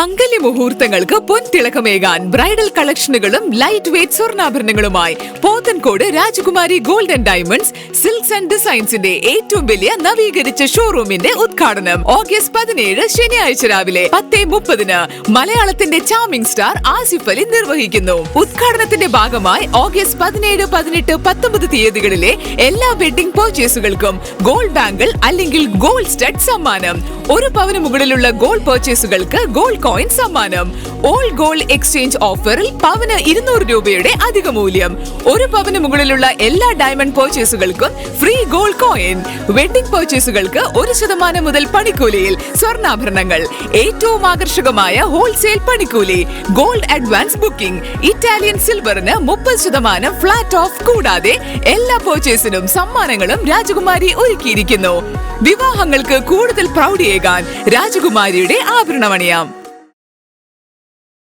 മംഗല്യ മുഹൂർത്തങ്ങൾക്ക് പൊൻതിളക്കമേകാൻ ബ്രൈഡൽ കളക്ഷനുകളും light weight സ്വർണാഭരണങ്ങളുമായി Pothencode Rajakumari Golden Diamonds Silks and ഡിസൈൻസിന്റെ ഏറ്റവും വലിയ നവീകരിച്ച ഷോറൂമിന്റെ ഉദ്ഘാടനം ഓഗസ്റ്റ് പതിനേഴ് ശനിയാഴ്ച രാവിലെ പത്തേ മുപ്പതിന് മലയാളത്തിന്റെ ചാമിംഗ് സ്റ്റാർ ആസിഫ് അലി നിർവഹിക്കുന്നു. ഉദ്ഘാടനത്തിന്റെ ഭാഗമായി ഓഗസ്റ്റ് പതിനേഴ് പതിനെട്ട് പത്തൊമ്പത് തീയതികളിലെ എല്ലാ വെഡിംഗ് പർച്ചേസുകൾക്കും ഗോൾഡ് ബാങ്കിൾ അല്ലെങ്കിൽ ഗോൾഡ് സ്റ്റഡ് സമ്മാനം. ഒരു പവന് മുകളിലുള്ള ഗോൾഡ് പർച്ചേസുകൾക്ക് ഗോൾഡ് കോയിൻ സമ്മാനം. ഓൾ ഗോൾഡ് എക്സ്ചേഞ്ച് ഓഫറിൽ പവന് ഇരുന്നൂറ് രൂപയുടെ അധിക മൂല്യം. ഒരു പവന് മുകളിലുള്ള എല്ലാ ഡയമണ്ട് പർച്ചേസുകൾക്കും ഫ്രീ ഗോൾഡ് കോയിൻ. വെഡിംഗ് പർച്ചേസുകൾക്ക് ഒരു ശതമാനം മുതൽ പണിക്കൂലിയിൽ സ്വർണാഭരണങ്ങൾ. ഏറ്റവും ആകർഷകമായ ഹോൾസെയിൽ പണിക്കൂലി. Gold advance booking. ഇറ്റാലിയൻ സിൽവറിന് മുപ്പത് ശതമാനം ഫ്ലാറ്റ് ഓഫ് കൂടാതെ എല്ലാ പർച്ചേസിനും സമ്മാനങ്ങളും രാജകുമാരി ഒരുക്കിയിരിക്കുന്നു. വിവാഹങ്ങൾക്ക് കൂടുതൽ പ്രൗഢിയേകാൻ രാജകുമാരിയുടെ ആഭരണമണിയാം.